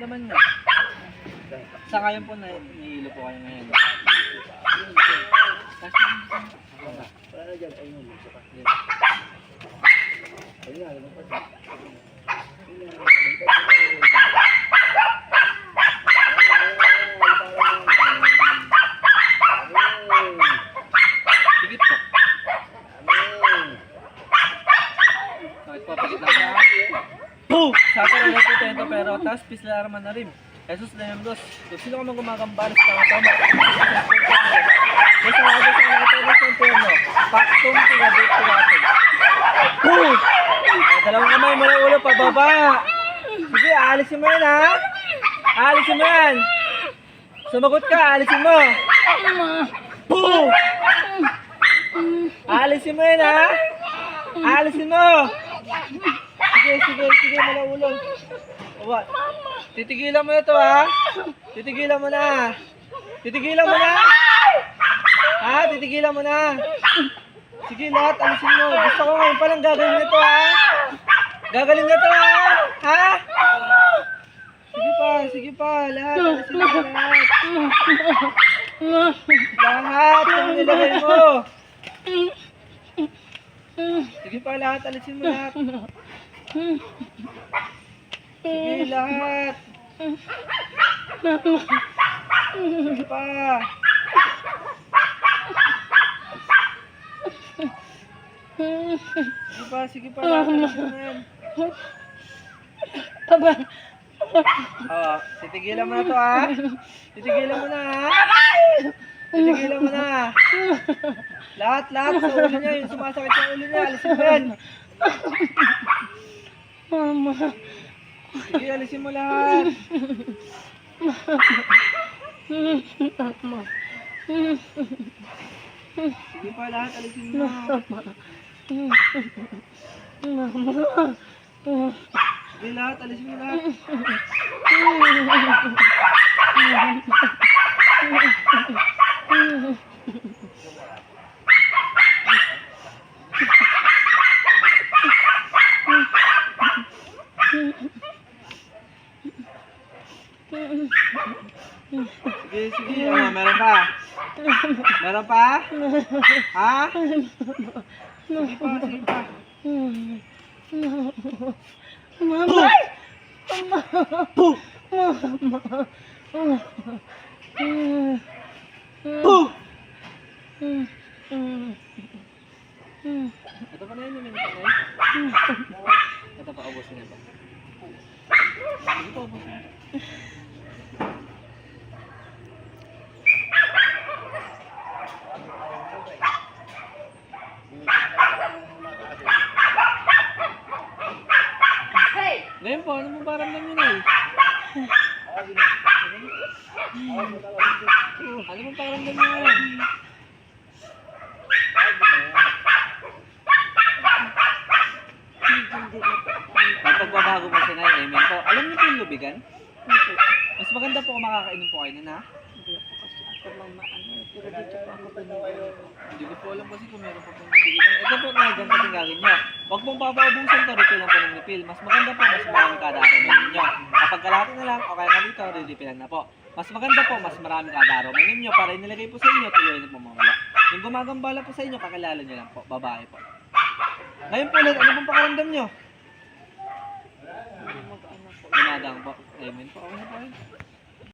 nararamdaman niyo? Sa ngayon po, na nahihilo po kayo ngayon. Para dyan, ayun. Yan. Ayun nga. Ayun nga, lumabas. Pigit po. Amen. Bakit po, pigit lang siya. Puh! Sa akin ang po tento pero tas pisla naman na rin. Jesus na yung dos. Kung sino ka man gumagambal sa tama tama. Kung sa mga tento sa tento. Paktong tinabit ko natin. Dalawang kamay mo na ulo pababa. Sige, alisin mo yan ha. Alisin mo yan. Sumagot ka, alisin mo. Puh! Alisin mo yan ha. Alisin mo. Sige, sige, sige, malaulo. What? Titigilan mo na to ha? Titigilan mo na. Titigilan mo na. Ha? Titigilan mo na. Sige, lahat alisin mo. Gusto ko ngayon palang gagaling na to ha? Gagaling na to ha? Ha? Sige pa, sige pa. Lahat, alisin mo lahat. Lahat, yung nilagay mo. Sige pa, lahat, alisin mo lahat. Sige, lahat. Pa. Sige pa, sige pa, mo yan. Oo, titigilan mo na to ha. Titigilan mo na ha. Titigilan mo na. Lahat, lahat sa ulo niya, yung sumasakit sa ulo niya, alisin mo yan. Mama. Sige, alisin mo lahat. Mama. Sige pa, lahat, alisin mo. Mama. Sige, lahat, alisin mo lahat. Sige, sige. Ano, meron pa? Meron pa? Ha? Sige pa, sige pa. Mama. Puh! Mama. Puh! Ito pa na yun, yun. Ito pa, ubusin na ito. Ito, ubusin na. Ngayon po, ano mo parang namin eh? Ano mo parang namin May pagbabago po siya ngayon, amen po. Alam niyo po yung lubigan? Mas maganda po kung makakainom po kayo nun, ha? Hindi ko po alam kasi kung meron pa pong nabigilan. Ito po nga ganito yung gagawin nyo. Huwag pong papaubusan to, refill lang po ng refill. Mas maganda po, mas marami kada araw mainom nyo. Kapag kalahati na lang, okay na dito, re-refillan na po. Mas maganda po, mas marami kada araw mainom nyo para inilagay po sa inyo, tuloy na po mawala. Yung gumagambala po sa inyo, kakilala nyo lang po, babae po. Ngayon po ulit, ano pong pakaramdam nyo? Gumagang po. Amen po. Okay na po.